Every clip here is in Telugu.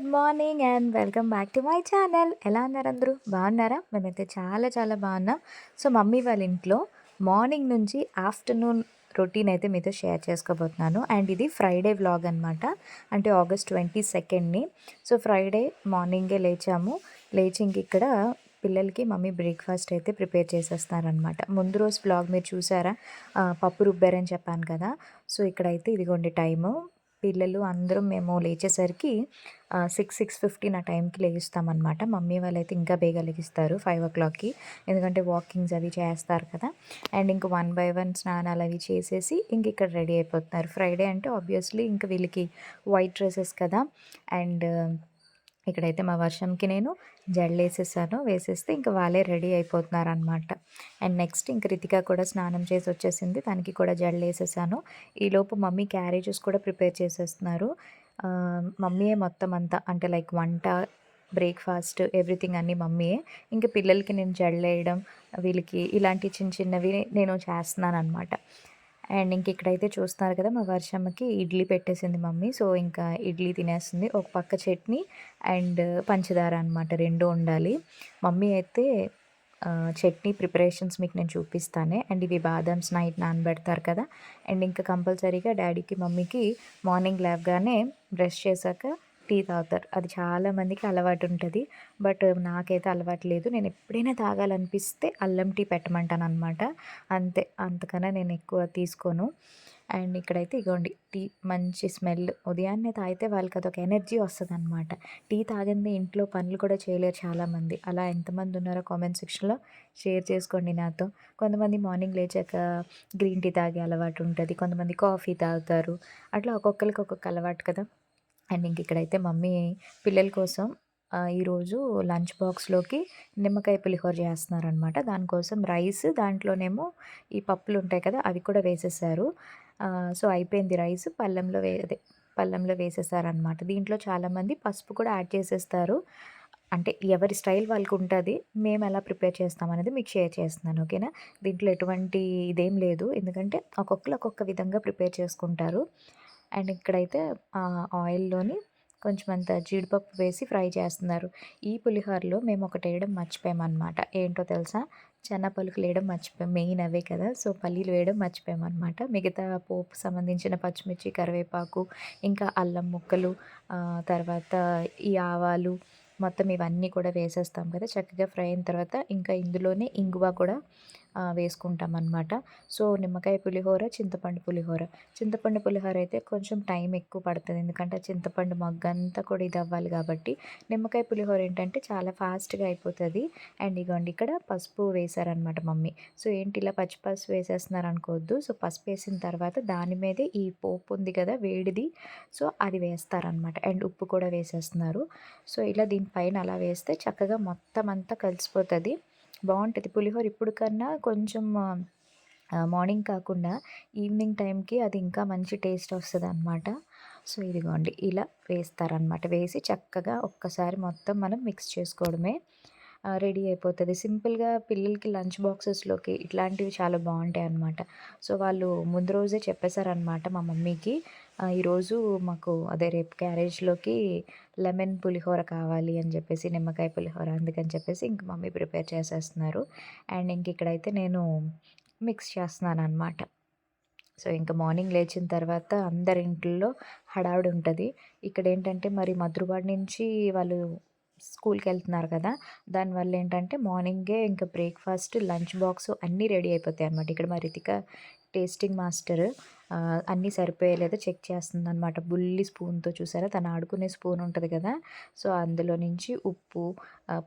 Good morning and welcome back to my channel. ఎలా ఉన్నారు అందరూ? బాగున్నారా? మేమైతే చాలా చాలా బాగున్నాం. సో మమ్మీ వాళ్ళ ఇంట్లో మార్నింగ్ నుంచి ఆఫ్టర్నూన్ రొటీన్ అయితే మీతో షేర్ చేసుకోబోతున్నాను. అండ్ ఇది ఫ్రైడే వ్లాగ్ అనమాట అంటే ఆగస్ట్ ట్వంటీ సెకండ్ని. సో ఫ్రైడే మార్నింగే లేచాము. లేచి ఇంక ఇక్కడ పిల్లలకి మమ్మీ బ్రేక్ఫాస్ట్ అయితే ప్రిపేర్ చేసేస్తారనమాట ముందు రోజు బ్లాగ్ మీరు చూసారా? పప్పు రుబ్బారని చెప్పాను కదా. సో ఇక్కడైతే ఇదిగోండి టైము. పిల్లలు అందరం మేము లేచేసరికి సిక్స్ సిక్స్ ఫిఫ్టీన్ ఆ టైంకి లేగిస్తామన్నమాట మమ్మీ వాళ్ళు అయితే ఇంకా బేగా లెగిస్తారు ఫైవ్ ఓ క్లాక్కి ఎందుకంటే వాకింగ్స్ అవి చేస్తారు కదా. అండ్ ఇంక వన్ బై వన్ స్నానాలు అవి చేసేసి ఇంక ఇక్కడ రెడీ అయిపోతున్నారు. ఫ్రైడే అంటే ఆబ్వియస్లీ ఇంక వీళ్ళకి వైట్ డ్రెస్సెస్ కదా. అండ్ ఇక్కడైతే మా వర్షంకి నేను జడలు వేసేసాను. వేసేస్తే ఇంకా వాళ్ళే రెడీ అయిపోతున్నారు అనమాట అండ్ నెక్స్ట్ ఇంక రితిక కూడా స్నానం చేసి వచ్చేసింది. దానికి కూడా జడలు వేసేసాను. ఈలోపు మమ్మీ క్యారేజెస్ కూడా ప్రిపేర్ చేసేస్తున్నారు. మమ్మీయే మొత్తం అంతా అంటే లైక్ వంట బ్రేక్ఫాస్ట్ ఎవ్రీథింగ్ అన్నీ మమ్మీయే. ఇంకా పిల్లలకి నేను జడలు వేయడం వీళ్ళకి ఇలాంటి చిన్న చిన్నవి నేను చేస్తున్నాను అనమాట అండ్ ఇంక ఇక్కడైతే చూస్తున్నారు కదా మా వర్షమ్మకి ఇడ్లీ పెట్టేసింది మమ్మీ. సో ఇంకా ఇడ్లీ తినేస్తుంది. ఒక పక్క చట్నీ అండ్ పంచదార అనమాట రెండు ఉండాలి మమ్మీ అయితే చట్నీ ప్రిపరేషన్స్ మీకు నేను చూపిస్తానే. అండ్ ఇవి బాదమ్స్ నైట్ నానబెడతారు కదా అండ్ ఇంకా కంపల్సరీగా డాడీకి మమ్మీకి మార్నింగ్ లేవగానే బ్రష్ చేశాక టీ తాగుతారు. అది చాలా మందికి అలవాటు ఉంటుంది బట్ నాకైతే అలవాటు లేదు. నేను ఎప్పుడైనా తాగాలనిపిస్తే అల్లం టీ పెట్టమంటాను అనమాట అంతే. అంతకన్నా నేను ఎక్కువ తీసుకోను. అండ్ ఇక్కడైతే ఇగోండి టీ మంచి స్మెల్. ఉదయాన్నే తాగితే వాళ్ళకి అదొక ఎనర్జీ వస్తుంది అనమాట టీ తాగింది ఇంట్లో పనులు కూడా చేయలేరు చాలామంది. అలా ఎంతమంది ఉన్నారో కామెంట్ సెక్షన్లో షేర్ చేసుకోండి నాతో. కొంతమంది మార్నింగ్ లేచాక గ్రీన్ టీ తాగే అలవాటు ఉంటుంది కొంతమంది కాఫీ తాగుతారు. అట్లా ఒక్కొక్కరికి ఒక్కొక్క అలవాటు కదా. అండ్ ఇంక ఇక్కడైతే మమ్మీ పిల్లల కోసం ఈరోజు లంచ్ బాక్స్లోకి నిమ్మకాయ పులిహోర చేస్తున్నారనమాట దానికోసం రైస్ దాంట్లోనేమో ఈ పప్పులు ఉంటాయి కదా అవి కూడా వేసేసారు. సో అయిపోయింది రైస్. పళ్ళెంలో వే అదే పళ్ళెంలో వేసేసారనమాట దీంట్లో చాలామంది పసుపు కూడా యాడ్ చేసేస్తారు. అంటే ఎవరి స్టైల్ వాళ్ళకు ఉంటుంది మేము ఎలా ప్రిపేర్ చేస్తామనేది మీకు షేర్ చేస్తున్నాను ఓకేనా? దీంట్లో ఎటువంటి ఇదేం లేదు. ఎందుకంటే ఒక్కొక్కరు ఒక్కొక్క విధంగా ప్రిపేర్ చేసుకుంటారు. అండ్ ఇక్కడైతే ఆయిల్లోని కొంచెం అంత జీడిపప్పు వేసి ఫ్రై చేస్తున్నారు. ఈ పులిహోరలో మేము ఒకటి వేయడం మర్చిపోయామన్నమాట. ఏంటో తెలుసా? చెన్న పలుకులు వేయడం మర్చిపోయాం. మెయిన్ అవే కదా. సో పల్లీలు వేయడం మర్చిపోయామన్నమాట. మిగతా పోపు సంబంధించిన పచ్చిమిర్చి కరివేపాకు ఇంకా అల్లం ముక్కలు తర్వాత ఈ ఆవాలు మొత్తం ఇవన్నీ కూడా వేసేస్తాం కదా చక్కగా ఫ్రై అయిన తర్వాత ఇంకా ఇందులోనే ఇంగువ కూడా వేసుకుంటాం అనమాట సో నిమ్మకాయ పులిహోర చింతపండు పులిహోర. చింతపండు పులిహోర అయితే కొంచెం టైం ఎక్కువ పడుతుంది. ఎందుకంటే చింతపండు మగ్గంతా కూడా ఇది అవ్వాలి కాబట్టి నిమ్మకాయ పులిహోర ఏంటంటే చాలా ఫాస్ట్గా అయిపోతుంది. అండ్ ఇగోండి ఇక్కడ పసుపు వేశారనమాట మమ్మీ. సో ఏంటి ఇలా పచ్చి పసుపు వేసేస్తున్నారు అనుకోవద్దు సో పసుపు వేసిన తర్వాత దాని మీదే ఈ పోపు ఉంది కదా వేడిది. సో అది వేస్తారనమాట అండ్ ఉప్పు కూడా వేసేస్తున్నారు. సో ఇలా దీనిపైన అలా వేస్తే చక్కగా మొత్తం అంతా కలిసిపోతుంది. బాగుంటుంది పులిహోర ఇప్పుడు కన్నా కొంచెం మార్నింగ్ కాకుండా ఈవినింగ్ టైంకి అది ఇంకా మంచి టేస్ట్ వస్తుంది అనమాట సో ఇదిగోండి ఇలా వేస్తారనమాట వేసి చక్కగా ఒక్కసారి మొత్తం మనం మిక్స్ చేసుకోవడమే రెడీ అయిపోతుంది. సింపుల్గా పిల్లలకి లంచ్ బాక్సెస్లోకి ఇట్లాంటివి చాలా బాగుంటాయి అన్నమాట సో వాళ్ళు ముందు రోజే చెప్పేశారనమాట మా మమ్మీకి. ఈరోజు మాకు అదే రేపు క్యారేజ్లోకి లెమన్ పులిహోర కావాలి అని చెప్పేసి నిమ్మకాయ పులిహోర అందుకని చెప్పేసి ఇంక మమ్మీ ప్రిపేర్ చేసేస్తున్నారు. అండ్ ఇంక ఇక్కడైతే నేను మిక్స్ చేస్తున్నాను అనమాట సో ఇంకా మార్నింగ్ లేచిన తర్వాత అందరి ఇంట్లో హడావిడి ఉంటుంది. ఇక్కడ ఏంటంటే మరి మధురవాడ నుంచి వాళ్ళు స్కూల్కి వెళ్తున్నారు కదా దానివల్ల ఏంటంటే మార్నింగే ఇంకా బ్రేక్ఫాస్ట్ లంచ్ బాక్స్ అన్నీ రెడీ అయిపోతాయి అనమాట ఇక్కడ మరి రితిక టేస్టింగ్ మాస్టర్. అన్నీ సరిపోయలేదో చెక్ చేస్తుంది అనమాట బుల్లి స్పూన్తో చూసారా? తను ఆడుకునే స్పూన్ ఉంటుంది కదా? సో అందులో నుంచి ఉప్పు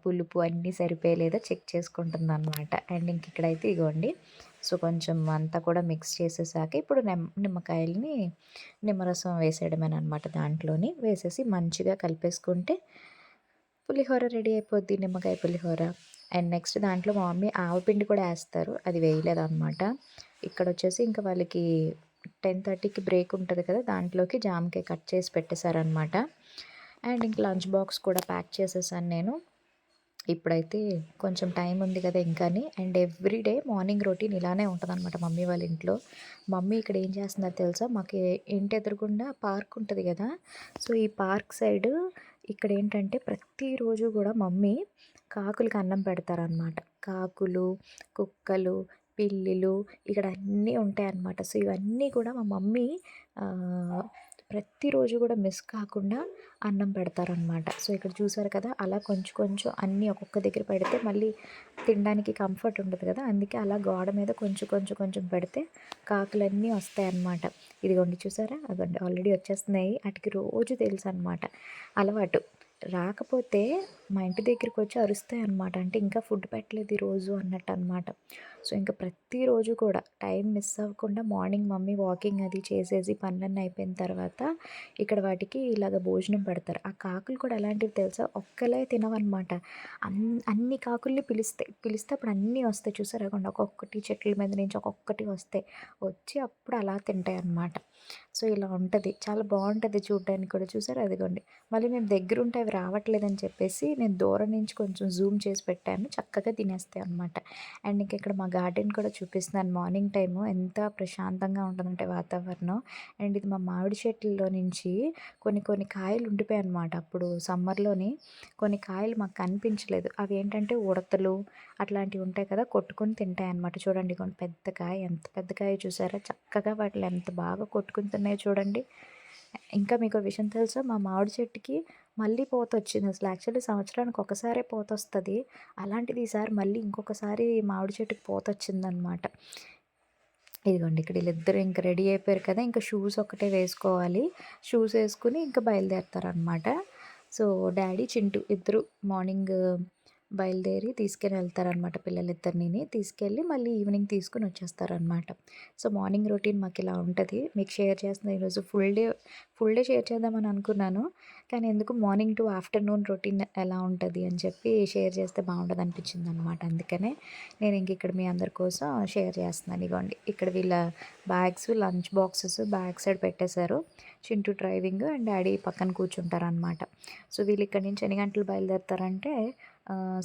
పులుపు అన్నీ సరిపోయలేదో చెక్ చేసుకుంటుంది అనమాట అండ్ ఇంక ఇక్కడైతే ఇగోండి. సో కొంచెం అంతా కూడా మిక్స్ చేసేసాక ఇప్పుడు నిమ్ నిమ్మకాయలని నిమ్మరసం వేసేయడమేనమాట దాంట్లోని. వేసేసి మంచిగా కలిపేసుకుంటే పులిహోర రెడీ అయిపోద్ది నిమ్మకాయ పులిహోర. అండ్ నెక్స్ట్ దాంట్లో మా మమ్మీ ఆవపిండి కూడా వేస్తారు. అది వేయలేదు అనమాట ఇక్కడ వచ్చేసి ఇంకా వాళ్ళకి టెన్ థర్టీకి బ్రేక్ ఉంటుంది కదా దాంట్లోకి జామకాయ కట్ చేసి పెట్టేశారనమాట అండ్ ఇంక లంచ్ బాక్స్ కూడా ప్యాక్ చేసేసాను నేను. ఇప్పుడైతే కొంచెం టైం ఉంది కదా ఇంకాని. అండ్ ఎవ్రీడే మార్నింగ్ రొటీన్ ఇలానే ఉంటుందన్నమాట మమ్మీ వాళ్ళ ఇంట్లో. మమ్మీ ఇక్కడ ఏం చేస్తుందో తెలుసా? మాకు ఇంటి ఎదురుగుండా పార్క్ ఉంటుంది కదా సో ఈ పార్క్ సైడ్ ఇక్కడ ఏంటంటే ప్రతిరోజు కూడా మమ్మీ కాకులకి అన్నం పెడతారనమాట కాకులు కుక్కలు పిల్లులు ఇక్కడ అన్నీ ఉంటాయన్నమాట. సో ఇవన్నీ కూడా మా మమ్మీ ప్రతిరోజు కూడా మిస్ కాకుండా అన్నం పెడతారనమాట సో ఇక్కడ చూసారు కదా అలా కొంచెం కొంచెం అన్నీ ఒక్కొక్క దగ్గర పెడితే మళ్ళీ తినడానికి కంఫర్ట్ ఉండదు కదా. అందుకే అలా గోడ మీద కొంచెం కొంచెం కొంచెం పెడితే కాకులన్నీ వస్తాయన్నమాట. ఇదిగోండి చూసారా? అదండి ఆల్రెడీ వచ్చేస్తున్నాయి. వాటికి రోజు తెలుసు అనమాట అలవాటు. రాకపోతే మా ఇంటి దగ్గరికి వచ్చి అరుస్తాయి అనమాట అంటే ఇంకా ఫుడ్ పెట్టలేదు ఈరోజు అన్నట్టు అనమాట సో ఇంకా ప్రతిరోజు కూడా టైం మిస్ అవ్వకుండా మార్నింగ్ మమ్మీ వాకింగ్ అది చేసేసి పనులన్నీ అయిపోయిన తర్వాత ఇక్కడ వాటికి ఇలాగ భోజనం పెడతారు. ఆ కాకులు కూడా ఎలాంటివి తెలుసా? ఒక్కలే తినవన్నమాట. అన్ అన్ని కాకుల్ని పిలిస్తే పిలిస్తే అప్పుడు అన్నీ వస్తాయి చూసారా? ఒక్కొక్కటి చెట్ల మీద నుంచి ఒక్కొక్కటి వస్తాయి. వచ్చి అప్పుడు అలా తింటాయి అన్నమాట సో ఇలా ఉంటుంది. చాలా బాగుంటుంది చూడడానికి కూడా. చూసారు? అదిగోండి. మళ్ళీ మేము దగ్గర ఉంటే అవి రావట్లేదని చెప్పేసి నేను దూరం నుంచి కొంచెం జూమ్ చేసి పెట్టాను. చక్కగా తినేస్తాయి అనమాట అండ్ ఇంక ఇక్కడ మా గార్డెన్ కూడా చూపిస్తున్నాను. మార్నింగ్ టైము ఎంత ప్రశాంతంగా ఉంటుందంటే వాతావరణం. అండ్ ఇది మా మామిడి చెట్లలో నుంచి కొన్ని కొన్ని కాయలు ఉండిపోయాయి అనమాట అప్పుడు సమ్మర్లోని కొన్ని కాయలు మాకు కనిపించలేదు. అవి ఏంటంటే ఉడతలు అట్లాంటివి ఉంటాయి కదా కొట్టుకొని తింటాయి అనమాట చూడండి కొన్ని పెద్ద కాయ ఎంత పెద్ద కాయ చూసారా? చక్కగా వాటిలో ఎంత బాగా పట్టుకుంటున్నాయి చూడండి. ఇంకా మీకు విషయం తెలుసా? మా మామిడి చెట్టుకి మళ్ళీ పోత వచ్చింది అసలు. యాక్చువల్లీ సంవత్సరానికి ఒకసారే పోత వస్తుంది. అలాంటిది ఈసారి మళ్ళీ ఇంకొకసారి మామిడి చెట్టుకి పోత వచ్చిందనమాట ఇదిగోండి ఇక్కడ వీళ్ళిద్దరు ఇంకా రెడీ అయిపోయారు కదా. ఇంకా షూస్ ఒకటే వేసుకోవాలి. షూస్ వేసుకుని ఇంకా బయలుదేరుతారనమాట సో డాడీ చింటూ ఇద్దరు మార్నింగ్ బయలుదేరి తీసుకెళ్ళి వెళ్తారనమాట పిల్లలిద్దరిని తీసుకెళ్ళి మళ్ళీ ఈవినింగ్ తీసుకుని వచ్చేస్తారనమాట సో మార్నింగ్ రొటీన్ మాకు ఇలా ఉంటుంది. మీకు షేర్ చేస్తుంది ఈరోజు full day full day share చేద్దామని అనుకున్నాను. కానీ ఎందుకు మార్నింగ్ టు ఆఫ్టర్నూన్ రొటీన్ ఎలా ఉంటుంది అని చెప్పి షేర్ చేస్తే బాగుంటుంది అనిపించింది అనమాట అందుకనే నేను ఇంక ఇక్కడ మీ అందరి కోసం షేర్ చేస్తున్నాను. ఇగోండి ఇక్కడ వీళ్ళ bags lunch boxes bag side పెట్టేశారు. చింటూ డ్రైవింగ్ అండ్ డాడీ పక్కన కూర్చుంటారు అనమాట సో వీళ్ళు ఇక్కడ నుంచి ఎన్ని గంటలు బయలుదేరుతారంటే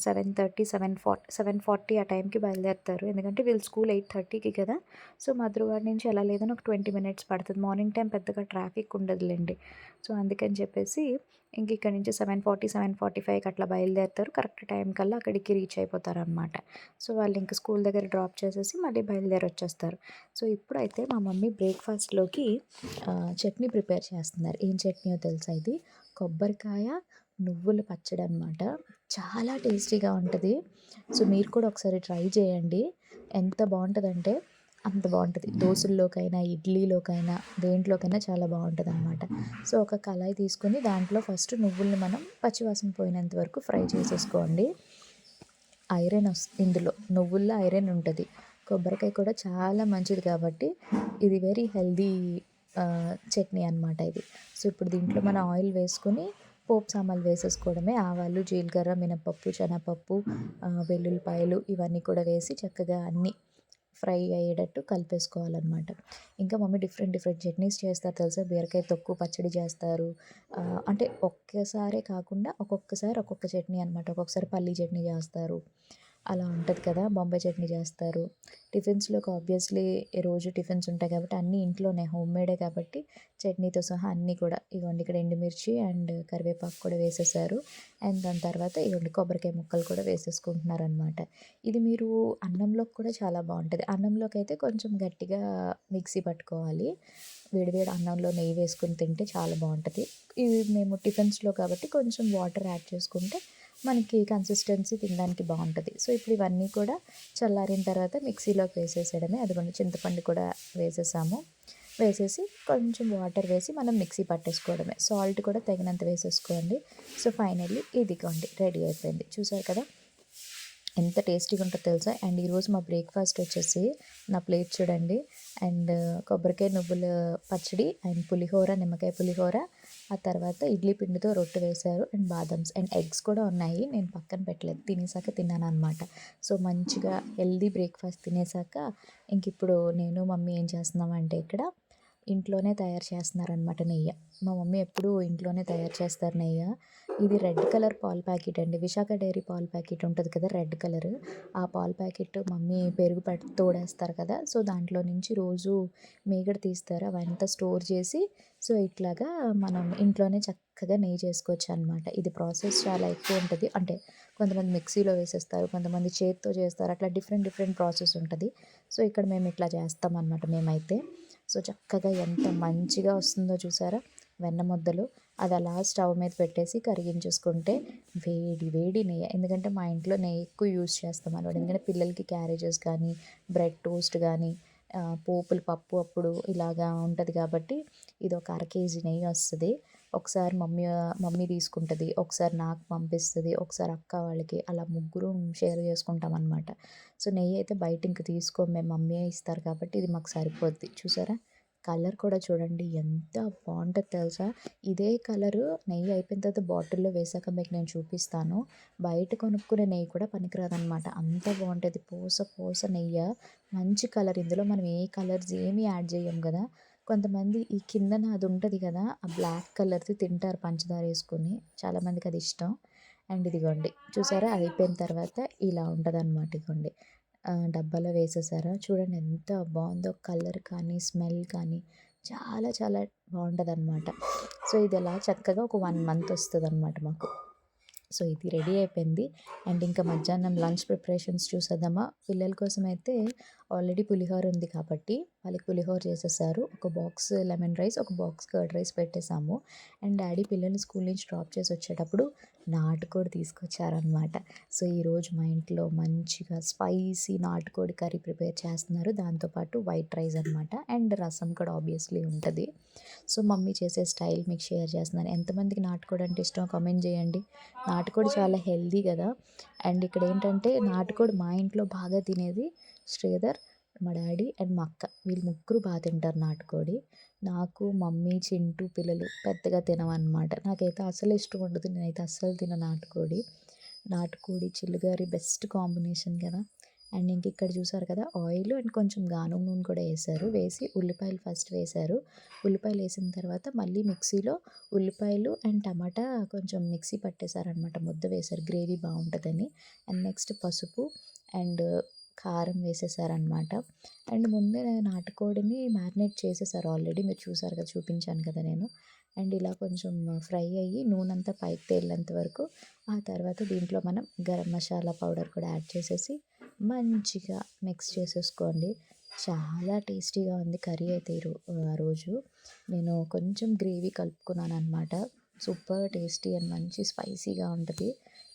seven thirty seven forty seven forty ఆ టైంకి బయలుదేరుతారు. ఎందుకంటే వీళ్ళు స్కూల్ ఎయిట్ థర్టీకి కదా. సో మధురవాడ నుంచి ఎలా లేదని ఒక ట్వంటీ మినిట్స్ పడుతుంది. మార్నింగ్ టైం పెద్దగా ట్రాఫిక్ ఉండదులేండి. సో అందుకని చెప్పేసి ఇంక ఇక్కడ నుంచి సెవెన్ ఫార్టీ సెవెన్ ఫార్టీ ఫైవ్కి అట్లా బయలుదేరుతారు. కరెక్ట్ టైం కల్లా అక్కడికి రీచ్ అయిపోతారు అనమాట సో వాళ్ళు ఇంక స్కూల్ దగ్గర డ్రాప్ చేసేసి మళ్ళీ బయలుదేరి వచ్చేస్తారు సో ఇప్పుడైతే మా మమ్మీ బ్రేక్ఫాస్ట్లోకి చట్నీ ప్రిపేర్ చేస్తున్నారు. ఏం చట్నీయో తెలుసా ఇది? కొబ్బరికాయ నువ్వుల పచ్చడి అనమాట చాలా టేస్టీగా ఉంటుంది. సో మీరు కూడా ఒకసారి ట్రై చేయండి. ఎంత బాగుంటుందంటే అంత బాగుంటుంది. దోశల్లోకైనా ఇడ్లీలోకైనా దేంట్లోకైనా చాలా బాగుంటుంది అనమాట సో ఒక కళాయి తీసుకొని దాంట్లో ఫస్ట్ నువ్వుల్ని మనం పచ్చివాసన పోయినంత వరకు ఫ్రై చేసేసుకోండి. ఐరన్ వస్తుంది ఇందులో నువ్వుల్లో ఐరన్ ఉంటుంది. కొబ్బరికాయ కూడా చాలా మంచిది కాబట్టి ఇది వెరీ హెల్దీ చట్నీ అనమాట ఇది. సో ఇప్పుడు దీంట్లో మనం ఆయిల్ వేసుకొని పోపు సామాన్లు వేసేసుకోవడమే ఆవాలు జీలకర్ర మినపప్పు శనగపప్పు వెల్లుల్లిపాయలు ఇవన్నీ కూడా వేసి చక్కగా అన్నీ ఫ్రై అయ్యేటట్టు కలిపేసుకోవాలన్నమాట. ఇంకా మమ్మీ డిఫరెంట్ డిఫరెంట్ చట్నీస్ చేస్తారు తెలుసా? బీరకాయ తొక్కు పచ్చడి చేస్తారు. అంటే ఒక్కసారే కాకుండా ఒక్కొక్కసారి ఒక్కొక్క చట్నీ అనమాట ఒక్కొక్కసారి పల్లీ చట్నీ చేస్తారు. అలా ఉంటుంది కదా బొంబాయి చట్నీ చేస్తారు. టిఫిన్స్లోకి ఆబ్వియస్లీ రోజు టిఫిన్స్ ఉంటాయి కాబట్టి అన్నీ ఇంట్లోనే హోమ్ మేడే కాబట్టి చట్నీతో సహా అన్నీ కూడా. ఇగోండి ఇక్కడ ఎండుమిర్చి అండ్ కరివేపాకు కూడా వేసేసారు. అండ్ దాని తర్వాత ఇగోండి కొబ్బరికాయ ముక్కలు కూడా వేసేసుకుంటున్నారు అనమాట ఇది మీరు అన్నంలోకి కూడా చాలా బాగుంటుంది. అన్నంలోకి అయితే కొంచెం గట్టిగా మిక్సీ పట్టుకోవాలి. వేడివేడి అన్నంలో నెయ్యి వేసుకుని తింటే చాలా బాగుంటుంది. ఇవి మేము టిఫిన్స్లో కాబట్టి కొంచెం వాటర్ యాడ్ చేసుకుంటే మనకి కన్సిస్టెన్సీ తినడానికి బాగుంటుంది. సో ఇప్పుడు ఇవన్నీ కూడా చల్లారిన తర్వాత మిక్సీలోకి వేసేసేయడమే. అదిగోండి చింతపండు కూడా వేసేసాము. వేసేసి కొంచెం వాటర్ వేసి మనం మిక్సీ పట్టేసుకోవడమే. సాల్ట్ కూడా తగినంత వేసేసుకోండి. సో ఫైనల్లీ ఇదిగోండి రెడీ అయిపోయింది. చూసారు కదా? ఎంత టేస్టీగా ఉంటుందో తెలుసా? అండ్ ఈరోజు మా బ్రేక్ఫాస్ట్ వచ్చేసి నా ప్లేట్ చూడండి. అండ్ కొబ్బరికాయ నువ్వుల పచ్చడి అండ్ పులిహోర నిమ్మకాయ పులిహోర. ఆ తర్వాత ఇడ్లీ పిండితో రొట్టె వేశారు అండ్ బాదమ్స్ అండ్ ఎగ్స్ కూడా ఉన్నాయి. నేను పక్కన పెట్టలేదు. తినేసాక తిన్నాను అనమాట సో మంచిగా హెల్దీ బ్రేక్ఫాస్ట్ తినేసాక ఇంక ఇప్పుడు నేను మమ్మీ ఏం చేస్తున్నామంటే ఇక్కడ ఇంట్లోనే తయారు చేస్తున్నారనమాట నెయ్యి. మా మమ్మీ ఎప్పుడు ఇంట్లోనే తయారు చేస్తారు నెయ్యి. ఇది రెడ్ కలర్ పాల ప్యాకెట్ అండి. విశాఖ డైరీ పాల ప్యాకెట్ ఉంటుంది కదా రెడ్ కలర్. ఆ పాల ప్యాకెట్ మమ్మీ పెరుగు పట్ తోడేస్తారు కదా. సో దాంట్లో నుంచి రోజు మీగడ తీస్తారు. అవంతా స్టోర్ చేసి సో ఇట్లాగా మనం ఇంట్లోనే చక్కగా నెయ్యి చేసుకోవచ్చు అనమాట ఇది ప్రాసెస్ చాలా ఎక్కువ ఉంటుంది. అంటే కొంతమంది మిక్సీలో వేసేస్తారు కొంతమంది చేతితో చేస్తారు. అట్లా డిఫరెంట్ డిఫరెంట్ ప్రాసెస్ ఉంటుంది. సో ఇక్కడ మేము ఇట్లా చేస్తాం అనమాట మేమైతే. సో చక్కగా ఎంత మంచిగా వస్తుందో చూసారా? వెన్న ముద్దలు. అది అలా స్టవ్ మీద పెట్టేసి కరిగించేసుకుంటే వేడి వేడి నెయ్యి. ఎందుకంటే మా ఇంట్లో నెయ్యి ఎక్కువ యూజ్ చేస్తాం అనమాట ఎందుకంటే పిల్లలకి క్యారేజెస్ కానీ బ్రెడ్ టోస్ట్ కానీ పోపులు పప్పు అప్పుడు ఇలాగా ఉంటుంది కాబట్టి ఇది ఒక అర కేజీ నెయ్యి వస్తుంది. ఒకసారి మమ్మీ మమ్మీ తీసుకుంటుంది ఒకసారి నాకు పంపిస్తుంది ఒకసారి అక్క వాళ్ళకి అలా ముగ్గురు షేర్ చేసుకుంటాం అనమాట సో నెయ్యి అయితే బయట ఇంక తీసుకో మేము మమ్మీ ఇస్తారు కాబట్టి ఇది మాకు సరిపోద్ది. చూసారా? కలర్ కూడా చూడండి ఎంత బాగుంటుంది తెలుసా? ఇదే కలరు నెయ్యి అయిపోయిన తర్వాత బాటిల్లో వేసాక మీకు నేను చూపిస్తాను. బయట కొనుక్కునే నెయ్యి కూడా పనికిరాదనమాట అంత బాగుంటుంది పూస పూస నెయ్యి. మంచి కలర్. ఇందులో మనం ఏ కలర్స్ ఏమీ యాడ్ చేయం కదా. కొంతమంది ఈ కిందన అది ఉంటుంది కదా ఆ బ్లాక్ కలర్ది తింటారు పంచదార వేసుకొని. చాలామందికి అది ఇష్టం. అండ్ ఇదిగోండి. చూసారా? అది అయిపోయిన తర్వాత ఇలా ఉంటుంది అనమాట ఇదిగోండి. డబ్బాలో వేసేసారా? చూడండి ఎంత బాగుందో కలర్ కానీ స్మెల్ కానీ చాలా చాలా బాగుంటుంది అనమాట సో ఇది అలా చక్కగా ఒక వన్ మంత్ వస్తుంది అనమాట మాకు. సో ఇది రెడీ అయిపోయింది. అండ్ ఇంకా మధ్యాహ్నం లంచ్ ప్రిపరేషన్స్ చూసేద్దామా? పిల్లల కోసం అయితే ఆల్రెడీ పులిహోర ఉంది కాబట్టి వాళ్ళకి పులిహోర చేసేసారు. ఒక బాక్స్ లెమన్ రైస్ ఒక బాక్స్ కర్డ్ రైస్ పెట్టేశాము అండ్ డాడీ పిల్లల్ని స్కూల్ నుంచి డ్రాప్ చేసి వచ్చేటప్పుడు నాటుకోడి తీసుకొచ్చారనమాట సో ఈరోజు మా ఇంట్లో మంచిగా స్పైసీ నాటుకోడి కర్రీ ప్రిపేర్ చేస్తున్నారు. దాంతోపాటు వైట్ రైస్ అనమాట అండ్ రసం కూడా ఆబ్వియస్లీ ఉంటుంది. సో మమ్మీ చేసే స్టైల్ మీకు షేర్ చేస్తున్నాను. ఎంతమందికి నాటుకోడి అంటే ఇష్టం కామెంట్ చేయండి. నాటుకోడి చాలా హెల్దీ కదా. అండ్ ఇక్కడ ఏంటంటే నాటుకోడి మా ఇంట్లో బాగా తినేది శ్రీధర్ మా డాడీ అండ్ మా అక్క వీళ్ళు ముగ్గురు బాగా తింటారు నాటుకోడి. నాకు మమ్మీ చింటూ పిల్లలు పెద్దగా తినమన్నమాట నాకైతే అసలు ఇష్టం ఉండదు. నేనైతే అస్సలు తిన నాటుకోడి. నాటుకోడి చిల్లుగారి బెస్ట్ కాంబినేషన్ కదా. అండ్ ఇంక ఇక్కడ చూసారు కదా ఆయిల్ అండ్ కొంచెం గానుగ నూనె కూడా వేశారు వేసి ఉల్లిపాయలు ఫస్ట్ వేశారు ఉల్లిపాయలు వేసిన తర్వాత మళ్ళీ మిక్సీలో ఉల్లిపాయలు అండ్ టమాటా కొంచెం మిక్సీ పట్టేశారనమాట ముద్ద వేశారు గ్రేవీ బాగుంటుందని. అండ్ నెక్స్ట్ పసుపు అండ్ కారం వేసేసారనమాట అండ్ ముందే నాటుకోడిని మ్యారినేట్ చేసేసారు ఆల్రెడీ. మీరు చూసారు కదా చూపించాను కదా నేను. అండ్ ఇలా కొంచెం ఫ్రై అయ్యి నూనె అంతా పైకి తేలినంత వరకు ఆ తర్వాత దీంట్లో మనం గరం మసాలా పౌడర్ కూడా యాడ్ చేసేసి మంచిగా మిక్స్ చేసేసుకోండి. చాలా టేస్టీగా ఉంది కర్రీ అయితే ఆ రోజు. నేను కొంచెం గ్రేవీ కలుపుకున్నాను అనమాట సూపర్ టేస్టీ అండ్ మంచి స్పైసీగా ఉంటుంది.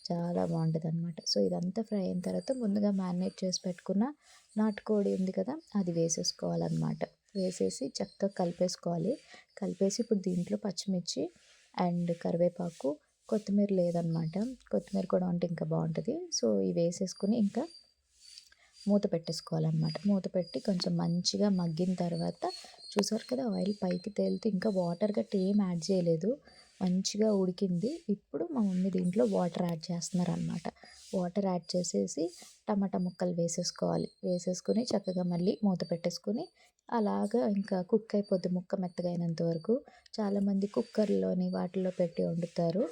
చాలా బాగుంటుంది అనమాట సో ఇదంతా ఫ్రై అయిన తర్వాత ముందుగా మ్యారినేట్ చేసి పెట్టుకున్న నాటుకోడి ఉంది కదా అది వేసేసుకోవాలన్నమాట. వేసేసి చక్కగా కలిపేసుకోవాలి. కలిపేసి ఇప్పుడు దీంట్లో పచ్చిమిర్చి అండ్ కరివేపాకు కొత్తిమీర లేదనమాట కొత్తిమీర కూడా ఉంటే ఇంకా బాగుంటుంది. సో ఇవి వేసేసుకుని ఇంకా మూత పెట్టేసుకోవాలన్నమాట. మూత పెట్టి కొంచెం మంచిగా మగ్గిన తర్వాత చూసారు కదా ఆయిల్ పైకి తేలితే ఇంకా వాటర్ గట్టి ఏం యాడ్ చేయలేదు. మంచిగా ఉడికింది. ఇప్పుడు మా మమ్మీ దీంట్లో వాటర్ యాడ్ చేస్తున్నారు అనమాట వాటర్ యాడ్ చేసేసి టమాటా ముక్కలు వేసేసుకోవాలి. వేసేసుకొని చక్కగా మళ్ళీ మూత పెట్టేసుకొని అలాగా ఇంకా కుక్ అయిపోద్ది ముక్క మెత్తగైనంత వరకు. చాలామంది కుక్కర్లోని వాటిల్లో పెట్టి వండుతారు.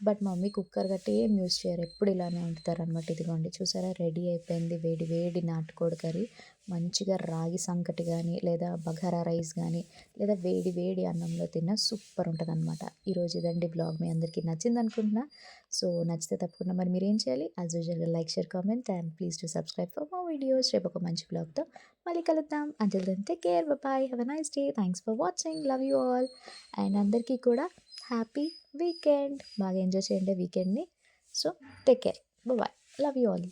బట్ మమ్మీ కుక్కర్ గట్టి ఏం యూస్ చేయరు. ఎప్పుడు ఇలానే వండుతారు అనమాట ఇదిగోండి చూసారా? రెడీ అయిపోయింది. వేడి వేడి నాటుకోడి కర్రీ. మంచిగా రాగి సంకటి కానీ లేదా బగారా రైస్ కానీ లేదా వేడి వేడి అన్నంలో తిన్న సూపర్ ఉంటుంది అనమాట ఈరోజు ఇదండి బ్లాగ్. మీ అందరికీ నచ్చింది అనుకుంటున్నా సో నచ్చితే తప్పకుండా మరి మీరు ఏం చేయాలి? యాజ్ యూజువల్గా like share comment and please to subscribe for మా వీడియోస్ రేపు ఒక మంచి బ్లాగ్తో మళ్ళీ కలుద్దాం. Until then take care bye have a nice day thanks for watching love you all and అందరికీ కూడా హ్యాపీ వీకెండ్ బాగా ఎంజాయ్ చేయండి వీకెండ్ని so take care bye love you all